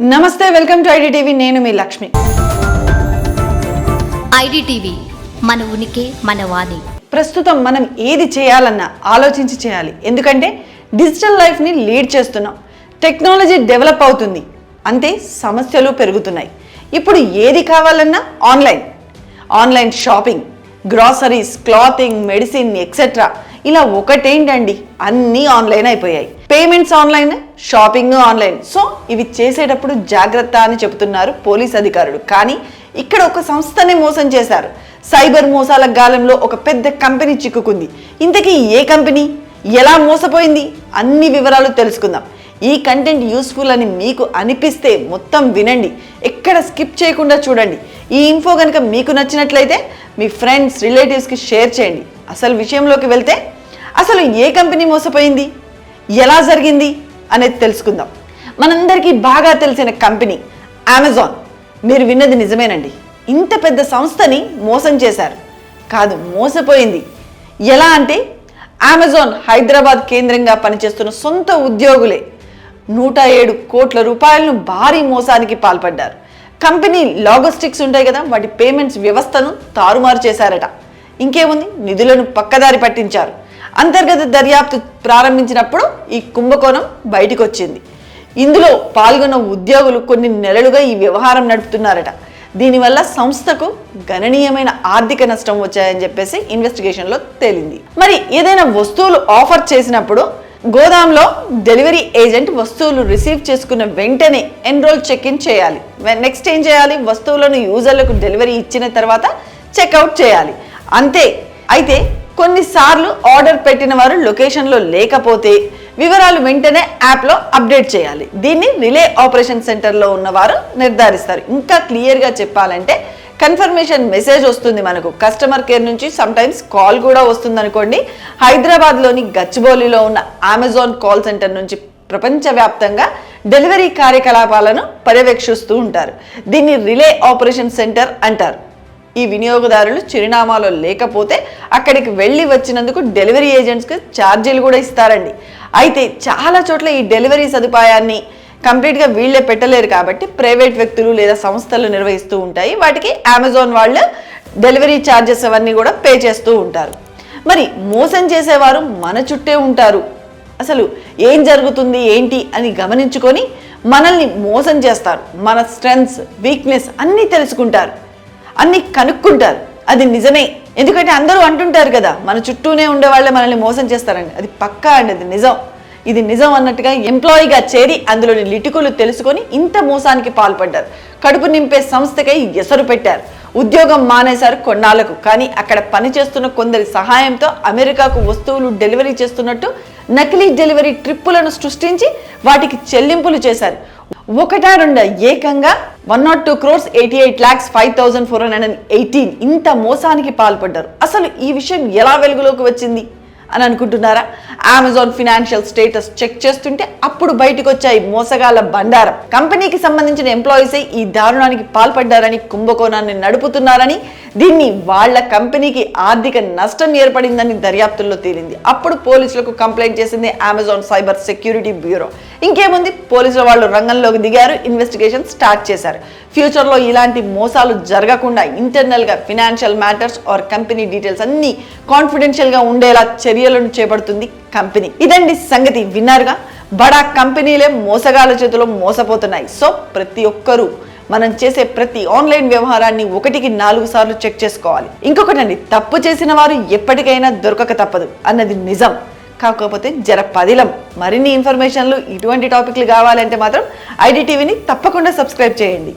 నమస్తే welcome to ID TV నేను మీ Lakshmi. IDTV మన ఉనికి మన వాణి. ప్రస్తుతం మనం ఏది చేయాలన్నా ఆలోచించి చేయాలి. ఎందుకంటే డిజిటల్ లైఫ్ని లీడ్ చేస్తున్నాం. టెక్నాలజీ డెవలప్ అవుతుంది. అంతే సమస్యలు పెరుగుతున్నాయి. ఇప్పుడు ఏది కావాలన్నా online. Online shopping groceries clothing medicine etcetera ఇలా ఒకటేంటండి? అన్నీ ఆన్లైన్ అయిపోయాయి. Payments online shopping online. So ఇవి చేసేటప్పుడు జాగ్రత్త అని చెబుతున్నారు పోలీస్ అధికారులు. కానీ ఇక్కడ ఒక సంస్థనే మోసం చేశారు. సైబర్ మోసాల గాలంలో ఒక పెద్ద కంపెనీ చిక్కుకుంది. ఇంతకీ ఏ కంపెనీ? ఎలా మోసపోయింది? అన్ని వివరాలు తెలుసుకుందాం. ఈ కంటెంట్ యూస్ఫుల్ అని మీకు అనిపిస్తే మొత్తం వినండి. ఎక్కడ స్కిప్ చేయకుండా చూడండి. ఈ ఇన్ఫో కనుక మీకు నచ్చినట్లయితే మీ ఫ్రెండ్స్ రిలేటివ్స్కి షేర్ చేయండి. అసలు విషయంలోకి వెళ్తే అసలు ఏ కంపెనీ మోసపోయింది? ఎలా జరిగింది అనేది తెలుసుకుందాం. మనందరికీ బాగా తెలిసిన కంపెనీ అమెజాన్ మీరు విన్నది నిజమేనండి. ఇంత పెద్ద సంస్థని మోసం చేశారు. కాదు మోసపోయింది. ఎలా అంటే అమెజాన్ హైదరాబాద్ కేంద్రంగా పనిచేస్తున్న సొంత ఉద్యోగులే నూట ఏడు కోట్ల రూపాయలను భారీ మోసానికి పాల్పడ్డారు. కంపెనీ లాజిస్టిక్స్ ఉంటాయి కదా వాటి పేమెంట్స్ వ్యవస్థను తారుమారు చేశారట. ఇంకేముంది? నిధులను పక్కదారి పట్టించారు. అంతర్గత దర్యాప్తు ప్రారంభించినప్పుడు ఈ కుంభకోణం బయటకు వచ్చింది ఇందులో పాల్గొన్న ఉద్యోగులు కొన్ని నెలలుగా ఈ వ్యవహారం నడుపుతున్నారట. దీనివల్ల సంస్థకు గణనీయమైన ఆర్థిక నష్టం వచ్చాయని చెప్పేసి ఇన్వెస్టిగేషన్లో తేలింది. మరి ఏదైనా వస్తువులు ఆఫర్ చేసినప్పుడు గోదాంలో డెలివరీ ఏజెంట్ వస్తువులు రిసీవ్ చేసుకున్న వెంటనే ఎన్రోల్ చెక్ ఇన్ చేయాలి నెక్స్ట్ ఏం చేయాలి? వస్తువులను యూజర్లకు డెలివరీ ఇచ్చిన తర్వాత చెక్అవుట్ చేయాలి. అంతే. అయితే కొన్నిసార్లు ఆర్డర్ పెట్టిన వారు లొకేషన్లో లేకపోతే వివరాలు వెంటనే యాప్లో అప్డేట్ చేయాలి. దీన్ని రిలే ఆపరేషన్ సెంటర్లో ఉన్నవారు నిర్ధారిస్తారు. ఇంకా క్లియర్గా చెప్పాలంటే కన్ఫర్మేషన్ మెసేజ్ వస్తుంది మనకు. కస్టమర్ కేర్ నుంచి సమ్టైమ్స్ కాల్ కూడా వస్తుంది అనుకోండి హైదరాబాద్లోని గచ్చిబౌలిలో ఉన్న అమెజాన్ కాల్ సెంటర్ నుంచి ప్రపంచవ్యాప్తంగా డెలివరీ కార్యకలాపాలను పర్యవేక్షిస్తూ ఉంటారు. దీన్ని రిలే ఆపరేషన్ సెంటర్ అంటారు. ఈ వినియోగదారులు చిరునామాలో లేకపోతే అక్కడికి వెళ్ళి వచ్చినందుకు డెలివరీ ఏజెంట్స్కి ఛార్జీలు కూడా ఇస్తారండి. అయితే చాలా చోట్ల ఈ డెలివరీ సదుపాయాన్ని కంప్లీట్గా వీళ్ళే పెట్టలేరు కాబట్టి ప్రైవేట్ వ్యక్తులు లేదా సంస్థలు నిర్వహిస్తూ ఉంటాయి. వాటికి అమెజాన్ వాళ్ళు డెలివరీ ఛార్జెస్ అవన్నీ కూడా పే చేస్తూ ఉంటారు. మరి మోసం చేసేవారు మన చుట్టే ఉంటారు. అసలు ఏం జరుగుతుంది ఏంటి అని గమనించుకొని మనల్ని మోసం చేస్తారు. మన స్ట్రెంగ్స్ వీక్నెస్ అన్నీ తెలుసుకుంటారు. అన్ని కనుక్కుంటారు. అది నిజమే. ఎందుకంటే అందరూ అంటుంటారు కదా మన చుట్టూనే ఉండే వాళ్ళే మనల్ని మోసం చేస్తారండి అది పక్కా అండి అది నిజం. ఇది నిజం అన్నట్టుగా ఎంప్లాయీగా చేరి అందులోని లిటికులు తెలుసుకొని ఇంత మోసానికి పాల్పడ్డారు. కడుపు నింపే సంస్థకై ఎసరు పెట్టారు. ఉద్యోగం మానేశారు కొన్నాళ్ళకు. కానీ అక్కడ పనిచేస్తున్న కొందరి సహాయంతో అమెరికాకు వస్తువులు డెలివరీ చేస్తున్నట్టు నకిలీ డెలివరీ ట్రిప్పులను సృష్టించి వాటికి చెల్లింపులు చేశారు. ఒకటా రెండు? ఏకంగా one not two crores eighty eight lakhs five thousand four hundred and eighteen. ఇంత మోసానికి పాల్పడ్డారు. అసలు ఈ విషయం ఎలా వెలుగులోకి వచ్చింది? అని అనుకుంటున్నారా? అమెజాన్ ఫినాన్షియల్ స్టేటస్ చెక్ చేస్తుంటే అప్పుడు బయటకు వచ్చాయి మోసగాల బండారం. కంపెనీకి సంబంధించిన ఎంప్లాయీసే ఈ దారుణానికి పాల్పడ్డారని కుంభకోణాన్ని నడుపుతున్నారని దీన్ని వాళ్ళ కంపెనీకి ఆర్థిక నష్టం ఏర్పడిందని దర్యాప్తుల్లో తేలింది. అప్పుడు పోలీసులకు కంప్లైంట్ చేసింది అమెజాన్ సైబర్ సెక్యూరిటీ బ్యూరో ఇంకేముంది? పోలీసుల వాళ్ళు రంగంలోకి దిగారు ఇన్వెస్టిగేషన్ స్టార్ట్ చేశారు. ఫ్యూచర్లో ఇలాంటి మోసాలు జరగకుండా ఇంటర్నల్గా financial matters or company details అన్ని కాన్ఫిడెన్షియల్గా ఉండేలా చర్యలను చేపడుతుంది కంపెనీ. ఇదండి సంగతి. విన్నారుగా? బడా కంపెనీలే మోసగాల చేతిలో మోసపోతున్నాయి. సో ప్రతి ఒక్కరూ మనం చేసే ప్రతి ఆన్లైన్ వ్యవహారాన్ని ఒకటికి నాలుగు సార్లు చెక్ చేసుకోవాలి. ఇంకొకటండి తప్పు చేసిన వారు ఎప్పటికైనా దొరకక తప్పదు అన్నది నిజం. కాకపోతే జర పదిలం. మరిన్ని ఇన్ఫర్మేషన్లు ఇటువంటి టాపిక్లు కావాలంటే మాత్రం ఐడి టీవీని తప్పకుండా సబ్స్క్రైబ్ చేయండి.